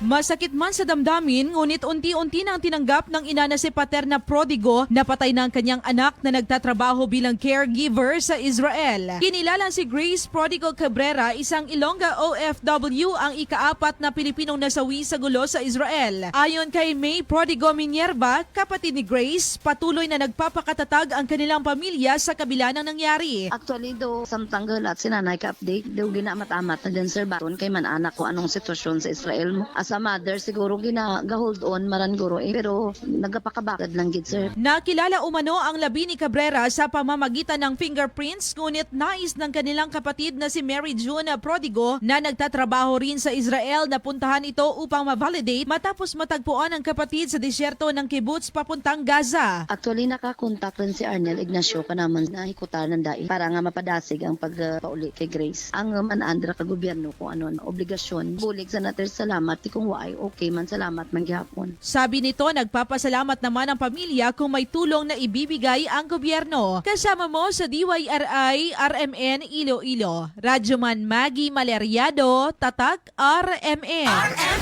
Masakit man sa damdamin, ngunit unti-unti nang tinanggap ng ina na si Paterna Prodigo na patay ng kanyang anak na nagtatrabaho bilang caregiver sa Israel. Kinilala si Grace Prodigo Cabrera, isang Ilongga OFW ang ikaapat na Pilipinong nasawi sa gulo sa Israel. Ayon kay May Prodigo Minerva, kapatid ni Grace, patuloy na nagpapakatatag ang kanilang pamilya sa kabila ng nangyari. Actually, do samtang galat sinanay ka update, do ginaamat-amat na din sir baton kay man anak ko anong sitwasyon sa Israel mo. As a mother, siguro gina hold on maran guro eh, pero nagapakabakad lang gid sir. Nakilala umano ang labi ni Cabrera sa pamamagitan ng fingerprints ngunit nais ng kanilang kapatid na si Mary June Prodigo na nagtatrabaho rin sa Israel na puntahan ito upang ma-validate matapos matagpuan ang kapatid sa disyerto ng kibbutz papuntang Gaza. Actually, nakakontak rin si Arnel Ignacio ka naman na hikutan ng dai para nga mapadasig ang pagpauli kay Grace. Ang manandra ka gobyerno kung ano obligasyon. Bulig sa natin salamat, di kung waay okay man salamat man gihapon. Sabi nito, nagpapasalamat naman ang pamilya kung may tulong na ibibigay ang gobyerno. Kasama mo sa DYRI RMN Iloilo. Radyoman Maggie Maleriado, Tatak RMN.